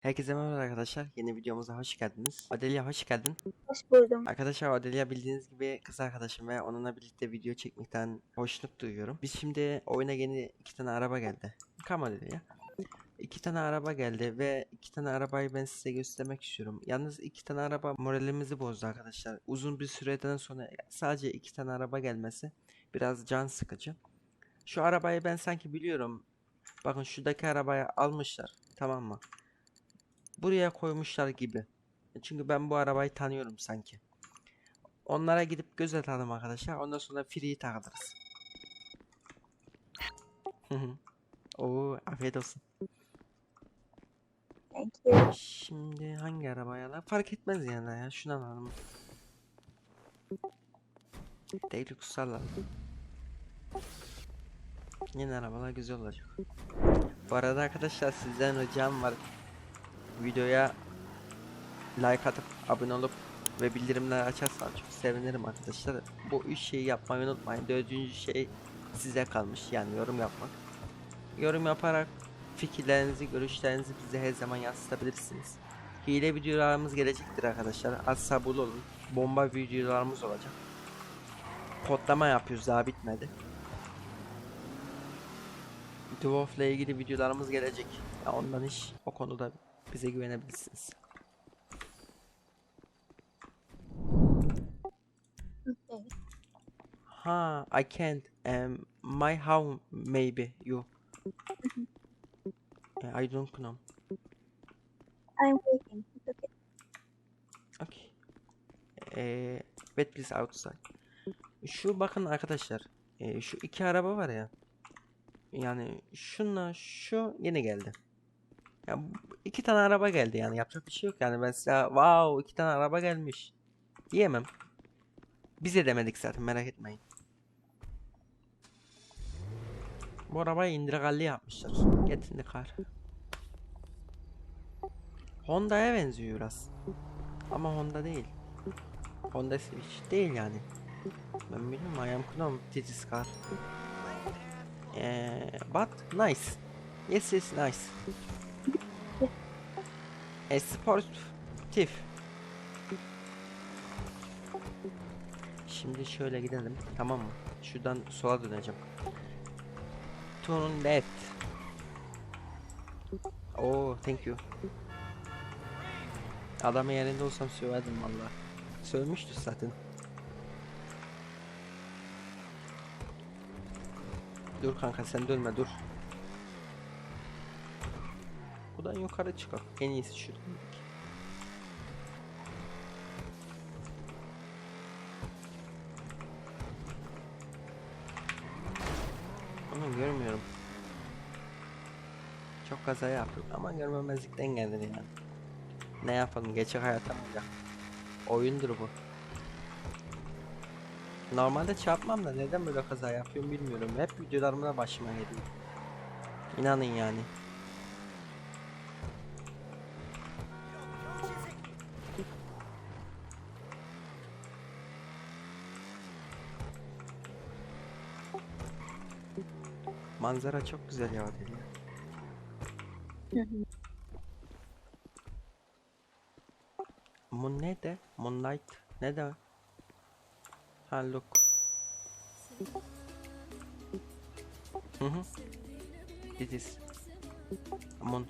Herkese merhaba arkadaşlar. Yeni videomuza hoş geldiniz. Adelia hoş geldin. Hoş buldum. Arkadaşlar Adelia bildiğiniz gibi kız arkadaşım ve onunla birlikte video çekmekten hoşnut duyuyorum. Biz şimdi oyuna yeni iki tane araba geldi. Come Adelia. İki tane araba geldi ve iki tane arabayı ben size göstermek istiyorum. Yalnız iki tane araba moralimizi bozdu arkadaşlar. Uzun bir süreden sonra sadece iki tane araba gelmesi biraz can sıkıcı. Şu arabayı ben sanki biliyorum. Bakın şuradaki arabayı almışlar. Tamam mı? Buraya koymuşlar gibi. Çünkü ben bu arabayı tanıyorum sanki. Onlara gidip göz atalım arkadaşlar. Ondan sonra free'yi takılırız. Oo, afiyet olsun. Thank you. Şimdi hangi arabaya alalım? Fark etmez yani ya. Şunu alalım. Deluxe alalım. Yeni arabalar güzel olacak. Bu arada arkadaşlar sizden ricam var. Videoya like atıp abone olup ve bildirimleri açarsanız çok sevinirim arkadaşlar. Bu üç şeyi yapmayı unutmayın. Dördüncü şey size kalmış yani yorum yapmak. Yorum yaparak fikirlerinizi, görüşlerinizi bize her zaman yansıtabilirsiniz. Hile videolarımız gelecektir arkadaşlar. Az sabırlı olun. Bomba videolarımız olacak. Kodlama yapıyoruz daha bitmedi. Dwarf'la ilgili videolarımız gelecek. Ya ondan iş o konuda bize güvenebilirsiniz. Ha, I can't. Um, my how maybe you. Uh, I don't know. I'm waiting. It's okay. Okay. Ee, wait please outside. Şu bakın arkadaşlar. ee, şu iki araba var ya. Yani şunla şu yeni geldi. Ya iki tane araba geldi yani yapacak bir şey yok yani ben size wow iki tane araba gelmiş diyemem. Bize demedik zaten merak etmeyin. Bu arabayı indiregalli yapmışlar. Get in the car. Honda'ya benziyor biraz. Ama Honda değil. Honda Civic değil yani. Ben bilmiyorum I am Gnome this is car. Eh, but nice. Yes yes nice. E sportif. Şimdi şöyle gidelim tamam mı? Şuradan sola döneceğim. Turn left. Oh thank you. Adamın yerinde olsam söverdim valla. Sövmüştü zaten. Dur kanka sen dönme dur. Buradan yukarı çıkalım. En iyisi şuradan. Ama görmüyorum. Çok kaza yapıyorum ama görmemezlikten gelir yani. Ne yapalım gerçek hayata mı Oyundur bu. Normalde çarpmam da neden böyle kaza yapıyorum bilmiyorum. Hep videolarımda başıma geliyor. İnanın yani. Manzara çok güzel ya dedi. Moon ne de? Moonlight ne de? Ha look. Hı hı. It is. Moon.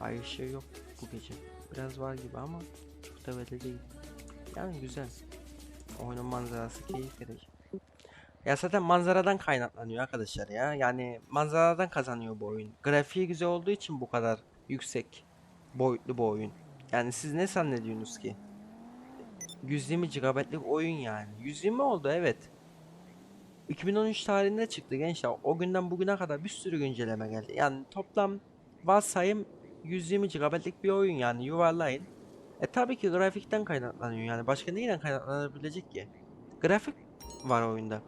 Ay ışığı yok bu gece. Biraz var gibi ama çok da belli değil. Yani güzel. Oyunun manzarası keyif verici. Ya zaten manzaradan kaynaklanıyor arkadaşlar ya. Yani manzaradan kazanıyor bu oyun. Grafiği güzel olduğu için bu kadar yüksek boyutlu bu oyun. Yani siz ne zannediyorsunuz ki? 120 GB'lık oyun yani. 120 oldu evet. 2013 tarihinde çıktı gençler. O günden bugüne kadar bir sürü güncelleme geldi. Yani toplam varsayım 120 GB'lık bir oyun yani yuvarlayın. E tabii ki grafikten kaynaklanıyor yani. Başka neyle kaynaklanabilecek ki? Grafik var oyunda.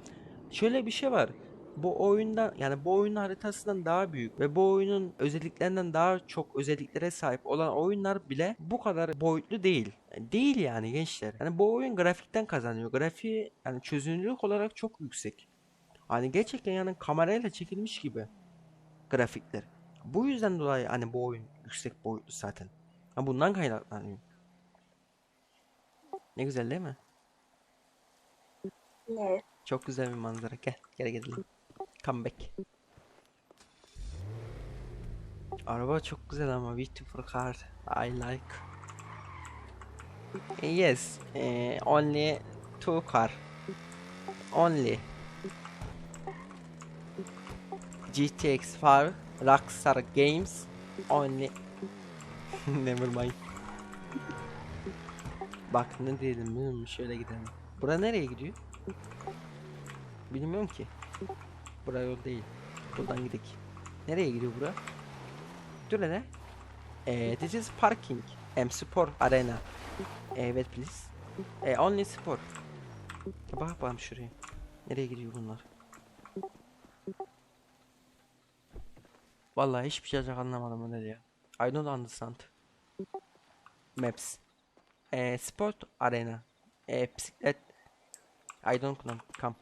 Şöyle bir şey var. Bu oyunda yani bu oyunun haritasından daha büyük ve bu oyunun özelliklerinden daha çok özelliklere sahip olan oyunlar bile bu kadar boyutlu değil. Değil yani gençler. Yani bu oyun grafikten kazanıyor. Grafiği yani çözünürlük olarak çok yüksek. Hani gerçekten yani kamerayla çekilmiş gibi grafikler. Bu yüzden dolayı hani bu oyun yüksek boyutlu zaten. Ha bundan kaynaklanıyor. Ne güzel değil mi? Yes. Çok güzel bir manzara. Gel, gel gidelim. Come back. Araba çok güzel ama beautiful car. I like. Yes, eh, only two car. Only. GTX 5 Rockstar Games only. Never mind. Bak ne diyelim şöyle gidelim. Bura nereye gidiyor? Bilmiyorum ki. Bura yol değil. Buradan gidelim. Nereye gidiyor bura? Dur hele. Eh, this is parking. Em spor arena. Evet please. Eh, only spor. Bak bakalım şuraya. Nereye gidiyor bunlar? Vallahi hiçbir şey anlamadım ne diyor. I don't understand. Maps. Eh, sport arena. Eh, bisiklet. I don't know. Come.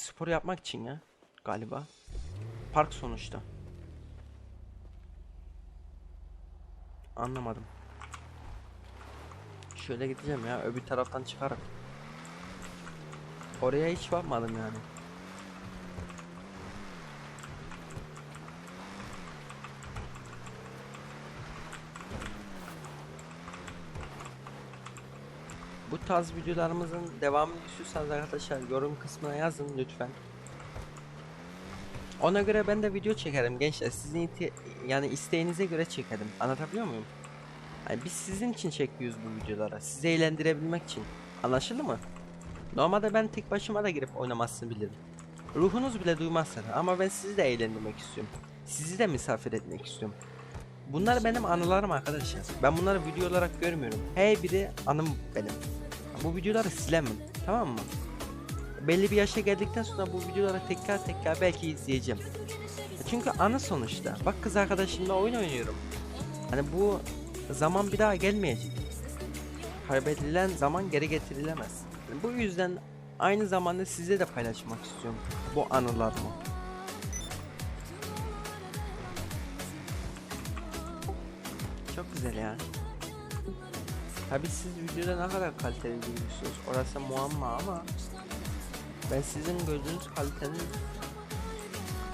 Spor yapmak için ya. Galiba. Park sonuçta. Anlamadım. Şöyle gideceğim ya. Öbür taraftan çıkarak. Oraya hiç bakmadım yani. Bu tarz videolarımızın devamını istiyorsanız arkadaşlar yorum kısmına yazın lütfen. Ona göre ben de video çekerim gençler. Sizin yani isteğinize göre çekerim. Anlatabiliyor muyum? Yani biz sizin için çekiyoruz bu videoları. Sizi eğlendirebilmek için. Anlaşıldı mı? Normalde ben tek başıma da girip oynamazsın bilirim. Ruhunuz bile duymazsın ama ben sizi de eğlendirmek istiyorum. Sizi de misafir etmek istiyorum. Bunlar benim anılarım arkadaşlar. Ben bunları video olarak görmüyorum. Her biri anım benim. Bu videoları silemem. Tamam mı? Belli bir yaşa geldikten sonra bu videoları tekrar tekrar belki izleyeceğim. Çünkü anı sonuçta. Bak kız arkadaşımla oyun oynuyorum. Hani bu zaman bir daha gelmeyecek. Kaybedilen zaman geri getirilemez. Bu yüzden aynı zamanda size de paylaşmak istiyorum bu anılarımı. Çok güzel ya. Tabi siz videoda ne kadar kaliteli görüyorsunuz orası muamma ama ben sizin gördüğünüz kalitenin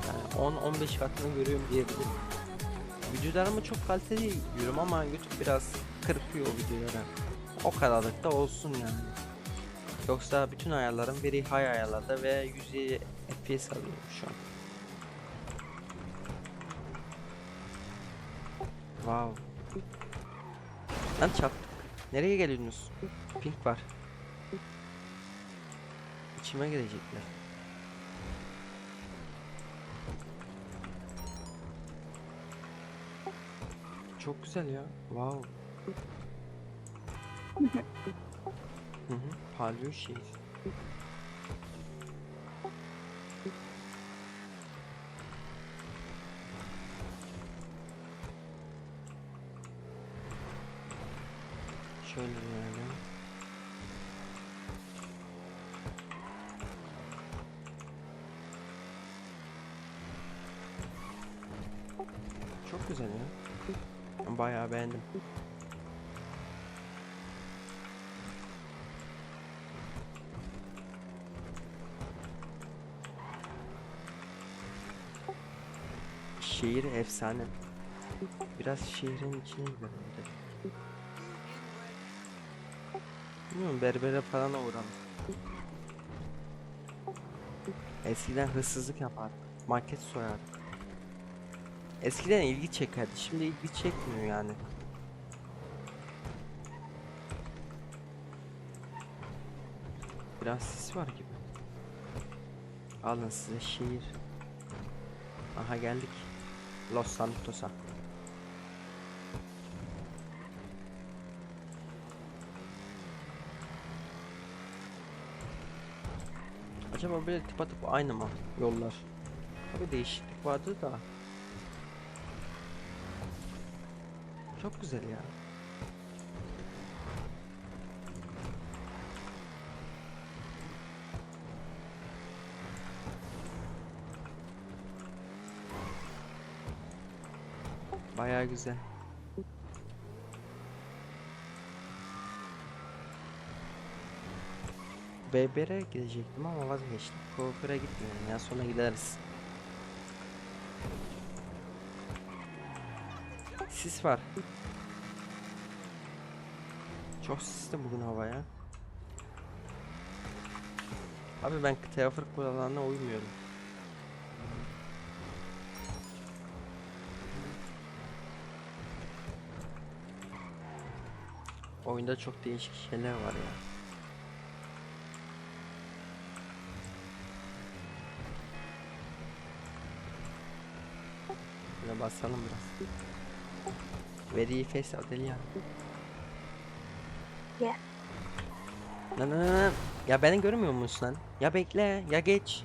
yani 10-15 katını görüyorum diyebilirim. Videolarımı çok kaliteli görüyorum ama YouTube biraz kırpıyor o videoları. O kadarlık da olsun yani. Yoksa bütün ayarlarım very high ayarlarda ve 150 FPS alıyorum şu an. Wow. Lan çarptık. Nereye geliyorsunuz? Pink var. İçime girecekler. Çok güzel ya. Wow. Hı hı. Parlıyor şey. Güzel ya. Bayağı beğendim. Şehir efsane. Biraz şehrin içine gidelim. Bilmiyorum berbere falan uğralım. Eskiden hırsızlık yapardık. Market soyardık. Eskiden ilgi çekerdi. Şimdi ilgi çekmiyor yani. Biraz sis var gibi. Alın size şehir. Aha geldik. Los Santos'a. Acaba böyle tıpa tıp aynı mı yollar? Tabi değişiklik vardı da. Çok güzel ya. Bayağı güzel. Beber'e gidecektim ama vazgeçtim. Kuaföre gitmiyorum ya sonra gideriz. Sis var. Çok sisli bugün hava ya. Abi ben teafır kurallarına uymuyorum. Oyunda çok değişik şeyler var ya. Şöyle basalım biraz. Very face Adelia. Yeah. Lan lan, lan. Ya beni görmüyor musun lan? Ya bekle ya geç.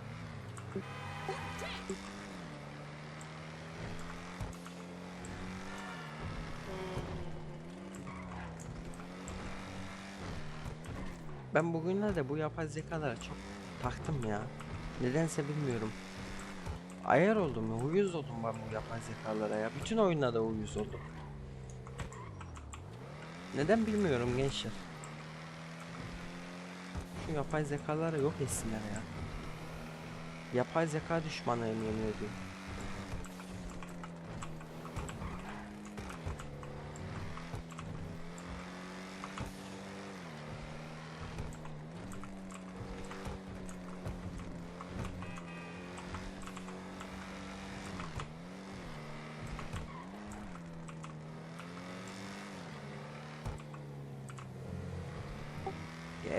Ben bugünlerde bu yapay zekalara çok taktım ya. Nedense bilmiyorum. Ayar oldum ya, uyuz oldum ben bu yapay zekalara ya. Bütün oyunlarda uyuz oldum. Neden bilmiyorum gençler. Şu yapay zekaları yok etsinler ya. Yapay zeka düşmanıyım yemin ediyorum.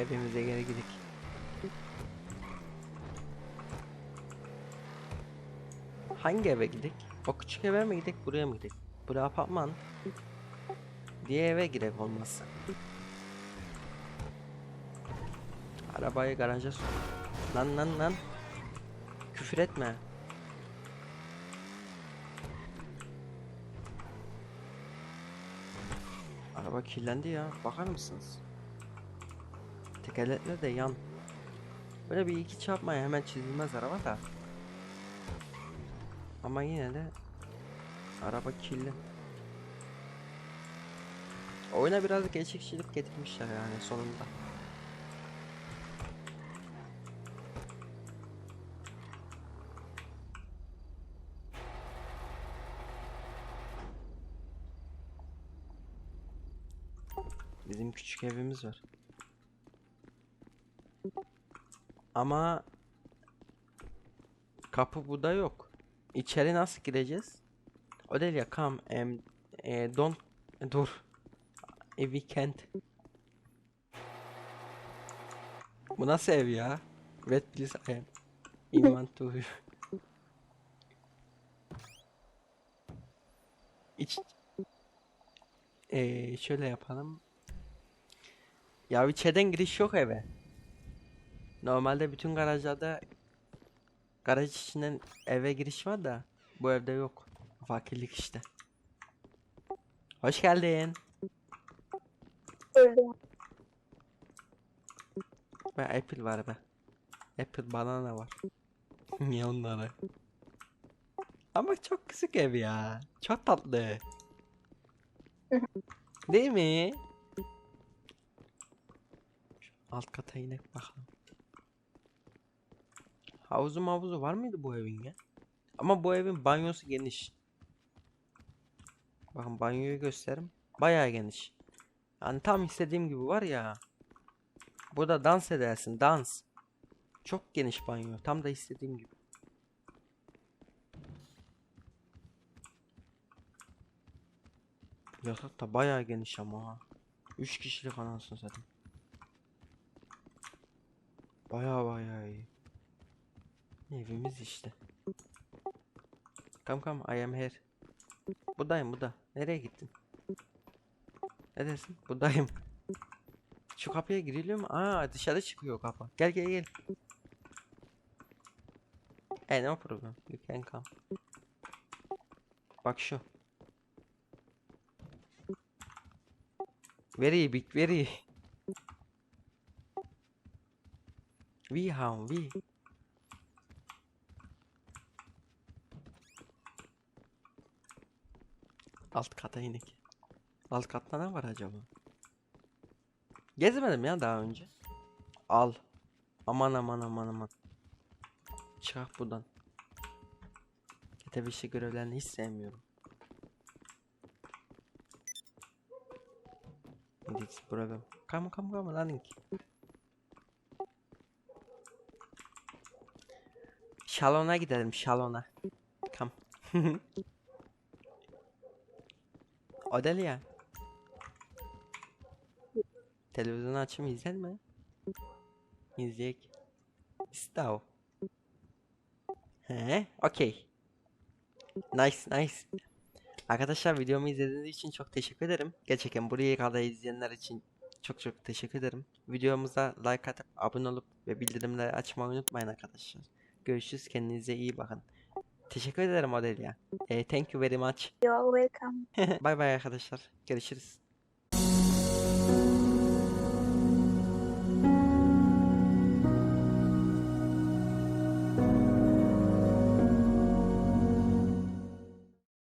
Evimize geri gidelim. Hangi eve gidelim? O küçük eve mi gidelim, buraya mı gidelim? Buraya apartman. Diye eve gidelim olmazsa. Arabayı garaja sok. Lan lan lan. Küfür etme. Araba kirlendi ya. Bakar mısınız? Tekerlekler de yan. Böyle bir iki çarpmaya hemen çizilmez araba da. Ama yine de araba kirli. Oyuna biraz gerçekçilik getirmişler yani sonunda. Bizim küçük evimiz var. Ama kapı burada yok. İçeri nasıl gireceğiz? Odelia come em e, don't dur. E, we can't. Bu nasıl ev ya? Wet please I am. Inventory. İç Eee şöyle yapalım. Ya içeriden giriş yok eve. Normalde bütün garajlarda garaj içinden eve giriş var da bu evde yok. Fakirlik işte. Hoş geldin. Öldüm. Ve Apple var be. Apple banana var. Niye onları? Ama çok küçük ev ya. Çok tatlı. Değil mi? Şu alt kata inek bakalım. Havuzu mavuzu var mıydı bu evin ya? Ama bu evin banyosu geniş. Bakın banyoyu gösterim. Bayağı geniş. Yani tam istediğim gibi var ya. Burada dans edersin dans. Çok geniş banyo. Tam da istediğim gibi. Yatak da bayağı geniş ama ha. 3 kişilik anasını satayım. Bayağı bayağı iyi. Evimiz işte. Come come I am here. Buradayım burada. Nereye gittin? Neredesin? Buradayım. Şu kapıya giriliyor mu? Aa dışarı çıkıyor kapı. Gel gel gel. E no problem. You can come. Bak şu. Very big, very. We have we. Alt kata inek. Alt katta ne var acaba? Gezmedim ya daha önce. Al. Aman aman aman aman. Çıkak buradan. Kitap işi görevlerini hiç sevmiyorum. This problem. Come come come running. Şalona gidelim şalona. Come. Odelia. Televizyonu açayım izler mi? İzleyek. İstav. He, okey. Nice, nice. Arkadaşlar videomu izlediğiniz için çok teşekkür ederim. Gerçekten buraya kadar izleyenler için çok çok teşekkür ederim. Videomuza like atıp abone olup ve bildirimleri açmayı unutmayın arkadaşlar. Görüşürüz. Kendinize iyi bakın. Teşekkür ederim Odelia. Eh, thank you very much. You are welcome. Bay bay arkadaşlar. Görüşürüz.